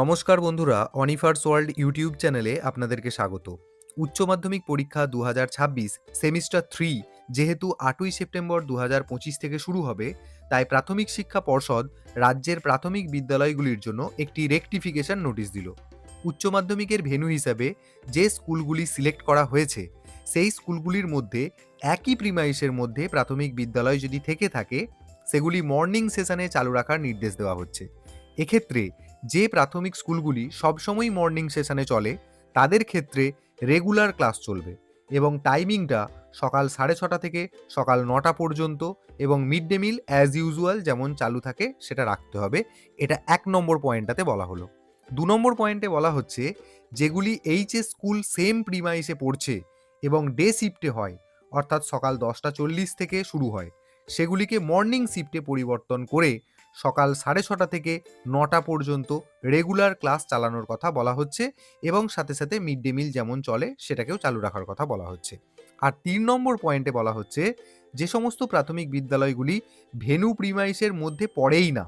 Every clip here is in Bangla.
নমস্কার বন্ধুরা, অনিফার্স ওয়ার্ল্ড ইউটিউব চ্যানেলে আপনাদেরকে স্বাগত। উচ্চ মাধ্যমিক পরীক্ষা দু হাজার ছাব্বিশ, সেমিস্টার থ্রি, যেহেতু আটই সেপ্টেম্বর দু হাজার পঁচিশ থেকে শুরু হবে, তাই প্রাথমিক শিক্ষা পর্ষদ রাজ্যের প্রাথমিক বিদ্যালয়গুলির জন্য একটি রেকটিফিকেশন নোটিশ দিল। উচ্চ মাধ্যমিকের ভেন্যু হিসাবে যে স্কুলগুলি সিলেক্ট করা হয়েছে, সেই স্কুলগুলির মধ্যে একই প্রিমাইসের মধ্যে প্রাথমিক বিদ্যালয় যদি থেকে থাকে, সেগুলি মর্নিং সেশনে চালু রাখার নির্দেশ দেওয়া হচ্ছে। এক্ষেত্রে যে প্রাথমিক স্কুলগুলি সবসময় মর্নিং সেশনে চলে, তাদের ক্ষেত্রে রেগুলার ক্লাস চলবে এবং টাইমিংটা সকাল সাড়ে ছটা থেকে সকাল নটা পর্যন্ত এবং mid day meal as usual যেমন চালু থাকে সেটা রাখতে হবে। এটা এক নম্বর পয়েন্টটাতে বলা হলো। দু নম্বর পয়েন্টে বলা হচ্ছে যেগুলি এইচএস স্কুল সেম প্রিমাইসে পড়ছে এবং ডে শিফটে হয়, অর্থাৎ সকাল দশটা চল্লিশ থেকে শুরু হয়, সেগুলিকে মর্নিং শিফটে পরিবর্তন করে সকাল সাড়ে ছটা থেকে নটা পর্যন্ত রেগুলার ক্লাস চালানোর কথা বলা হচ্ছে এবং সাথে সাথে মিড ডে মিল যেমন চলে সেটাকেও চালু রাখার কথা বলা হচ্ছে। আর তিন নম্বর পয়েন্টে বলা হচ্ছে যে সমস্ত প্রাথমিক বিদ্যালয়গুলি ভেনু প্রিমাইসের মধ্যে পড়েই না।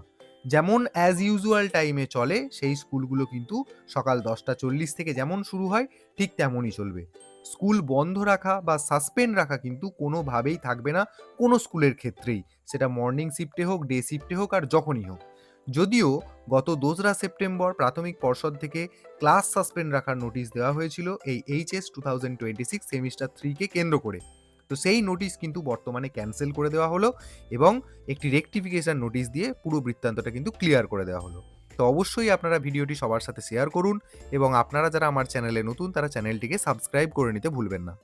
যেমন অ্যাজ ইউজুয়াল টাইমে চলে, সেই স্কুলগুলো কিন্তু সকাল দশটা চল্লিশ থেকে যেমন শুরু হয়, ঠিক তেমনই চলবে। স্কুল বন্ধ রাখা বা সাসপেন্ড রাখা কিন্তু কোনোভাবেই থাকবে না কোনো স্কুলের ক্ষেত্রেই। সেটা মর্নিং শিফটে হোক ডে শিফটে হোক আর যখনই হোক। যদিও গত দোসরা সেপ্টেম্বর প্রাথমিক পর্ষদ থেকে ক্লাস সাসপেন্ড রাখার নোটিশ দেওয়া হয়েছিল এই HS two thousand twenty six semester থ্রিকে কেন্দ্র করে। তো সেই নোটিশ কিন্তু বর্তমানে ক্যান্সেল করে দেওয়া হলো এবং একটি রেকটিফিকেশান নোটিশ দিয়ে পুরো বৃত্তান্তটা কিন্তু ক্লিয়ার করে দেওয়া হলো। তো অবশ্যই আপনারা ভিডিওটি সবার সাথে শেয়ার করুন এবং আপনারা যারা আমার চ্যানেলে নতুন তারা চ্যানেলটিকে সাবস্ক্রাইব করে নিতে ভুলবেন না।